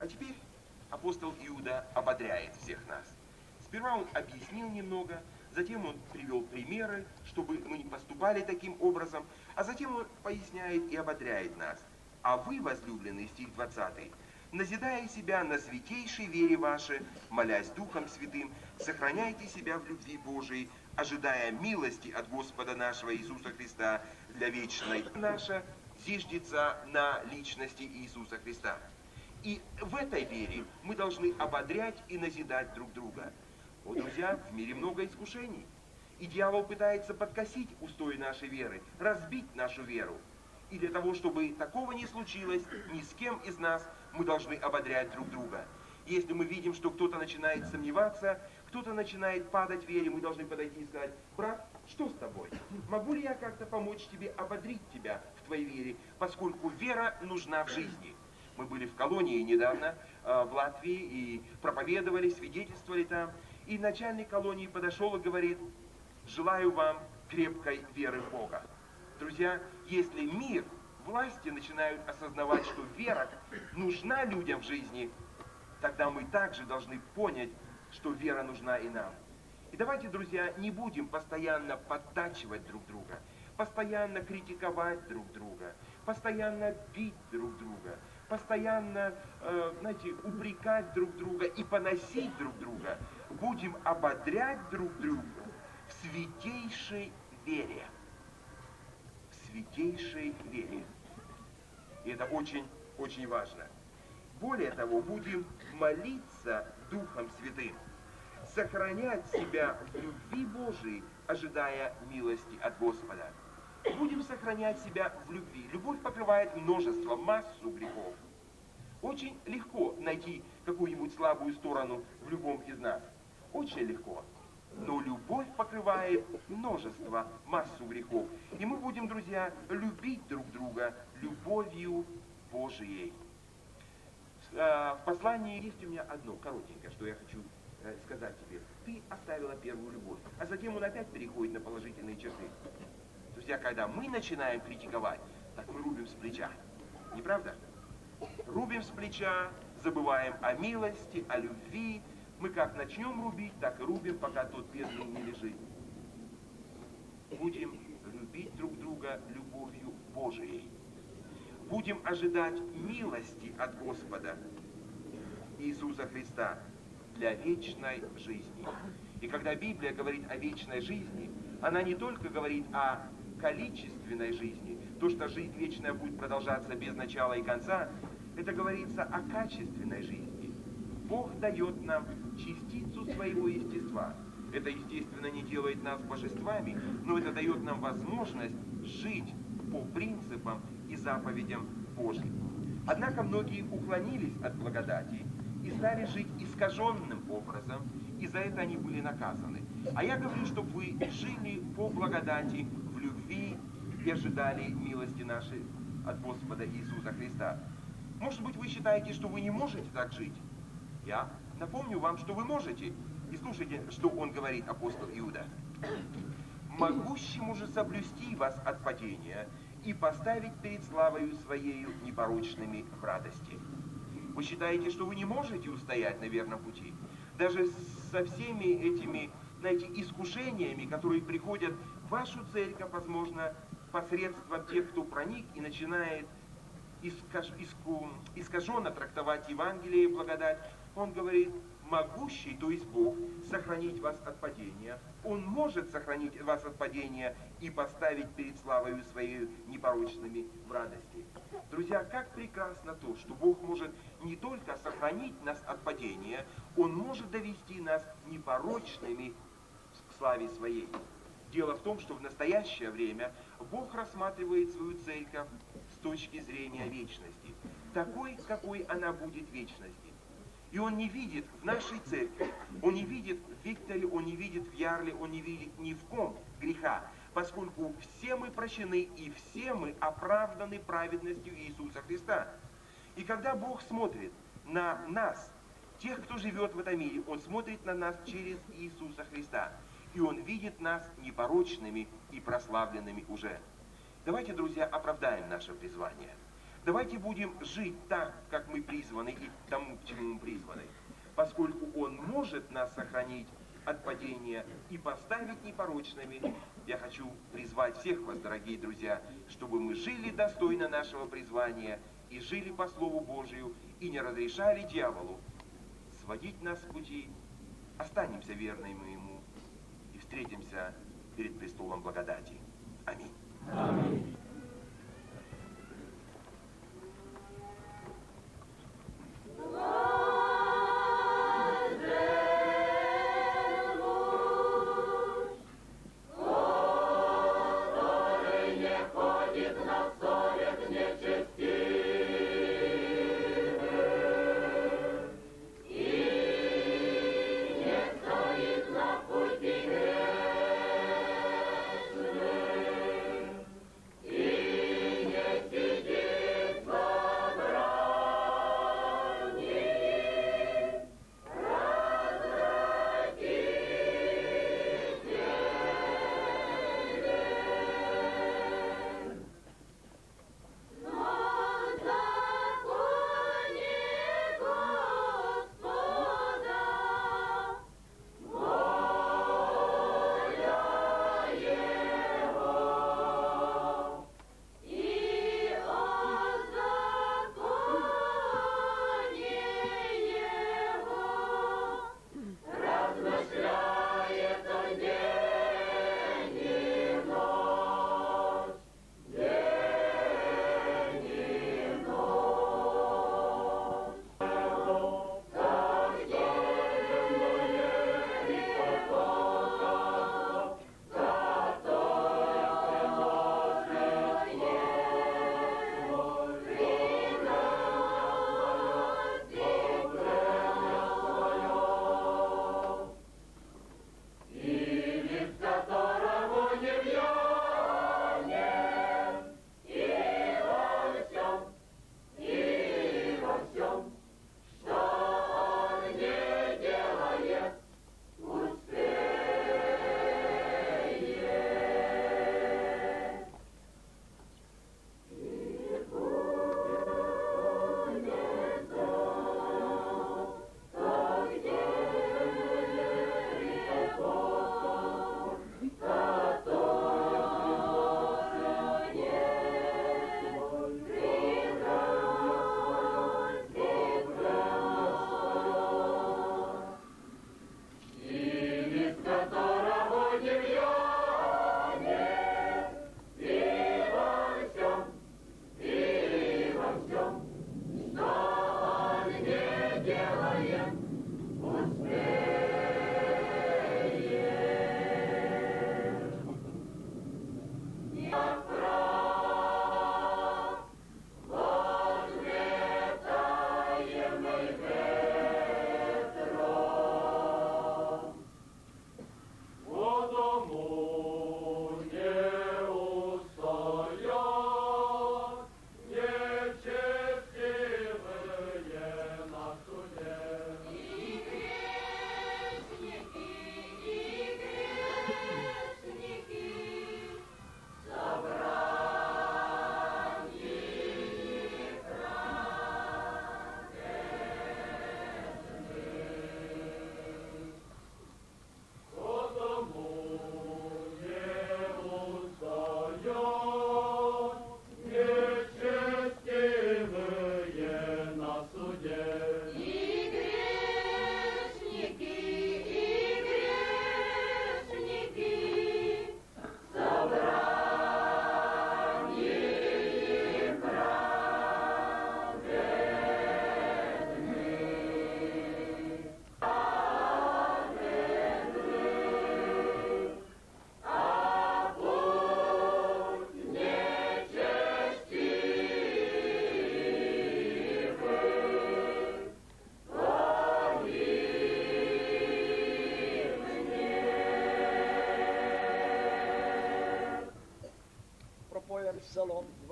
А теперь апостол Иуда ободряет всех нас. Сперва он объяснил немного, затем он привел примеры, чтобы мы не поступали таким образом, а затем он поясняет и ободряет нас. А вы, возлюбленный, стих 20, назидая себя на святейшей вере вашей, молясь Духом Святым, сохраняйте себя в любви Божией, ожидая милости от Господа нашего Иисуса Христа для вечной. Наша зиждется на личности Иисуса Христа. И в этой вере мы должны ободрять и назидать друг друга. О, друзья, в мире много искушений. И дьявол пытается подкосить устои нашей веры, разбить нашу веру. И для того, чтобы такого не случилось ни с кем из нас, мы должны ободрять друг друга. Если мы видим, что кто-то начинает сомневаться, кто-то начинает падать в вере, мы должны подойти и сказать, брат, что с тобой? Могу ли я как-то помочь тебе, ободрить тебя в твоей вере, поскольку вера нужна в жизни. Мы были в колонии недавно, э, в Латвии, и проповедовали, свидетельствовали там. И начальник колонии подошел и говорит, желаю вам крепкой веры в Бога. Друзья, если мир, власти начинают осознавать, что вера нужна людям в жизни, тогда мы также должны понять, что вера нужна и нам. И давайте, друзья, не будем постоянно подтачивать друг друга, постоянно критиковать друг друга, постоянно бить друг друга, постоянно, э, знаете, упрекать друг друга и поносить друг друга. Будем ободрять друг друга в святейшей вере. В святейшей вере. И это очень-очень важно. Более того, будем молиться Духом Святым, сохранять себя в любви Божией, ожидая милости от Господа. Будем сохранять себя в любви. Любовь покрывает множество, массу грехов. Очень легко найти какую-нибудь слабую сторону в любом из нас. Очень легко. Но любовь покрывает множество, массу грехов. И мы будем, друзья, любить друг друга любовью Божией. Э, в послании есть у меня одно коротенькое, что я хочу э, сказать тебе. Ты оставила первую любовь, а затем он опять переходит на положительные черты. Друзья, когда мы начинаем критиковать, так мы рубим с плеча. Не правда? Рубим с плеча, забываем о милости, о любви. Мы как начнем рубить, так и рубим, пока тот бедный не лежит. Будем любить друг друга любовью Божией. Будем ожидать милости от Господа Иисуса Христа для вечной жизни. И когда Библия говорит о вечной жизни, она не только говорит о количественной жизни, то, что жизнь вечная будет продолжаться без начала и конца, это говорится о качественной жизни. Бог дает нам частицу своего естества. Это, естественно, не делает нас божествами, но это дает нам возможность жить по принципам и заповедям Божьим. Однако многие уклонились от благодати и стали жить искаженным образом, и за это они были наказаны. А я говорю, чтобы вы жили по благодати в любви и ожидали милости нашей от Господа Иисуса Христа. Может быть, вы считаете, что вы не можете так жить? Я напомню вам, что вы можете. И слушайте, что он говорит, апостол Иуда. «Могущему же соблюсти вас от падения и поставить перед славою Своею непорочными в радости». Вы считаете, что вы не можете устоять на верном пути? Даже со всеми этими, знаете, искушениями, которые приходят вашу церковь, возможно, посредством тех, кто проник и начинает искаж, иску, искаженно трактовать Евангелие и благодать, он говорит, могущий, то есть Бог, сохранить вас от падения. Он может сохранить вас от падения и поставить перед славою своей непорочными в радости. Друзья, как прекрасно то, что Бог может не только сохранить нас от падения, Он может довести нас непорочными к славе своей. Дело в том, что в настоящее время Бог рассматривает свою церковь с точки зрения вечности, такой, какой она будет вечности. И он не видит в нашей церкви, он не видит в Викторе, он не видит в Ярле, он не видит ни в ком греха, поскольку все мы прощены и все мы оправданы праведностью Иисуса Христа. И когда Бог смотрит на нас, тех, кто живет в этом мире, Он смотрит на нас через Иисуса Христа. И Он видит нас непорочными и прославленными уже. Давайте, друзья, оправдаем наше призвание. Давайте будем жить так, как мы призваны и тому, к чему мы призваны. Поскольку Он может нас сохранить от падения и поставить непорочными, я хочу призвать всех вас, дорогие друзья, чтобы мы жили достойно нашего призвания и жили по Слову Божию и не разрешали дьяволу сводить нас с пути. Останемся верными Ему встретимся перед престолом благодати. Аминь. Аминь.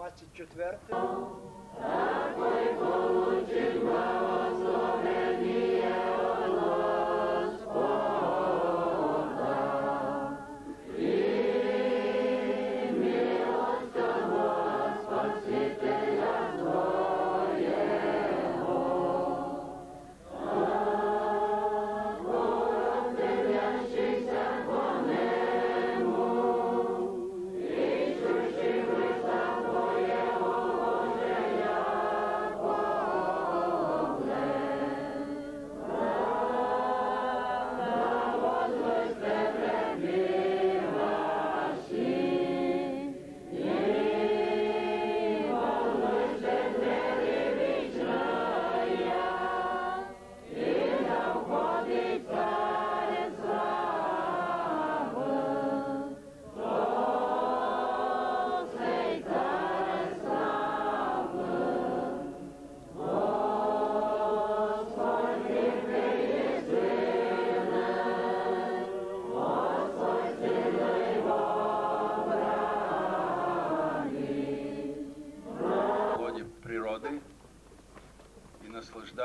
Псалом 24.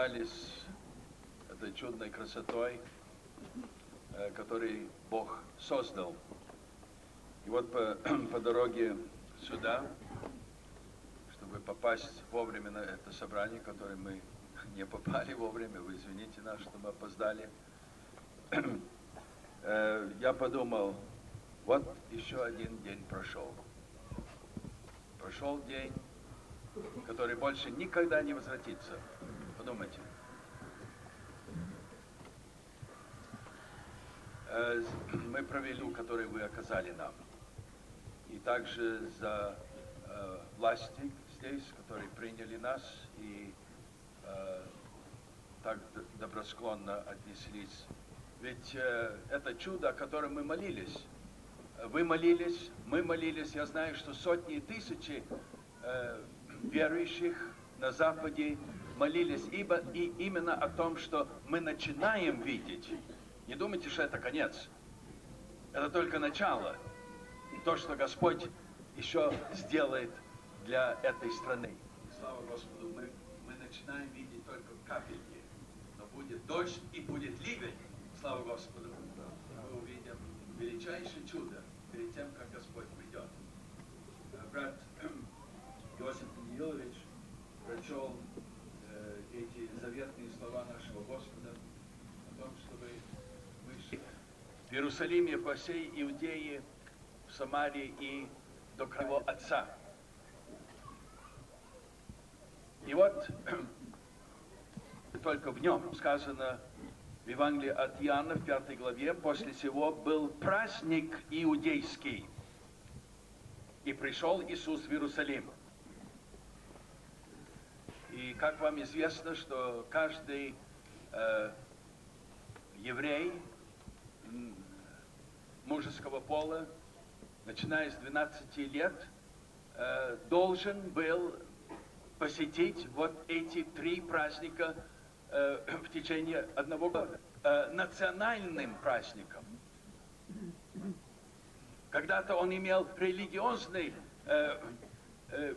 Наслаждались этой чудной красотой, э, который Бог создал. И вот по, по дороге сюда, чтобы попасть вовремя на это собрание, которое мы не попали вовремя, вы извините нас, что мы опоздали, э, я подумал, вот еще один день прошел. Прошел день, который больше никогда не возвратится. Подумайте. Э, Мы провели, который вы оказали нам. И также за э, власти здесь, которые приняли нас и э, так добросклонно отнеслись. Ведь э, это чудо, о котором мы молились. Вы молились, мы молились. Я знаю, что сотни и тысячи э, верующих на Западе молились ибо, и именно о том, что мы начинаем видеть. Не думайте, что это конец. Это только начало. То, что Господь еще сделает для этой страны. Слава Господу, мы, мы начинаем видеть только капельки. Но будет дождь и будет ливень. Слава Господу. Мы увидим величайшее чудо перед тем, как Господь придет. Э, Брат Иосиф Даниилович прочел заветные слова нашего Господа о том, чтобы мы в Иерусалиме по всей Иудее, в Самарии и до его отца. И вот только в нем сказано в Евангелии от Иоанна в пятой главе, после сего был праздник иудейский, и пришел Иисус в Иерусалим. И как вам известно, что каждый э, еврей мужеского пола, начиная с 12 лет, э, должен был посетить вот эти три праздника э, в течение одного года. Э, национальным праздником. Когда-то он имел религиозный э, э,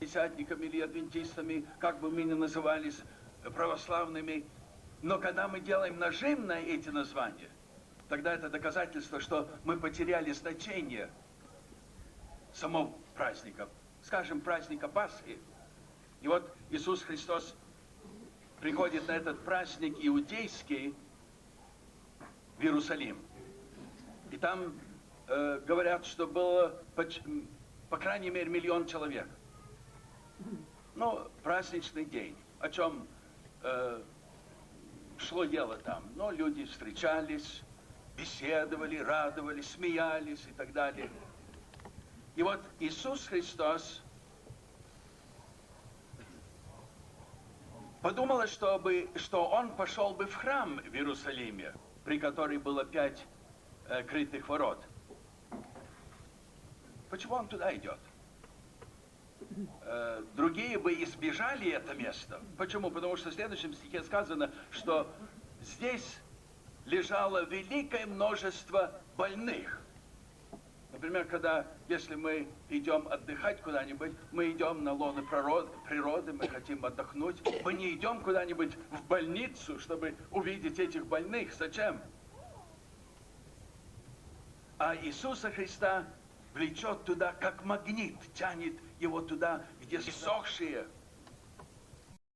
десятниками или адвентистами, как бы мы ни назывались, православными. Но когда мы делаем нажим на эти названия, тогда это доказательство, что мы потеряли значение самого праздника. Скажем, праздника Пасхи. И вот Иисус Христос приходит на этот праздник иудейский в Иерусалим. И там э, говорят, что было м, по крайней мере миллион человек. Ну, праздничный день. О чем э, шло дело там? Ну, люди встречались, беседовали, радовались, смеялись и так далее. И вот Иисус Христос подумал, чтобы, что Он пошел бы в храм в Иерусалиме, при которой было пять э, крытых ворот. Почему Он туда идет? Э, другие бы избежали это место. Почему? Потому что в следующем стихе сказано, что здесь лежало великое множество больных. Например, когда, если мы идем отдыхать куда-нибудь, мы идем на природ- природы, мы хотим отдохнуть, мы не идем куда-нибудь в больницу, чтобы увидеть этих больных. Зачем? А Иисуса Христа влечет туда, как магнит, тянет его туда, где иссохшие,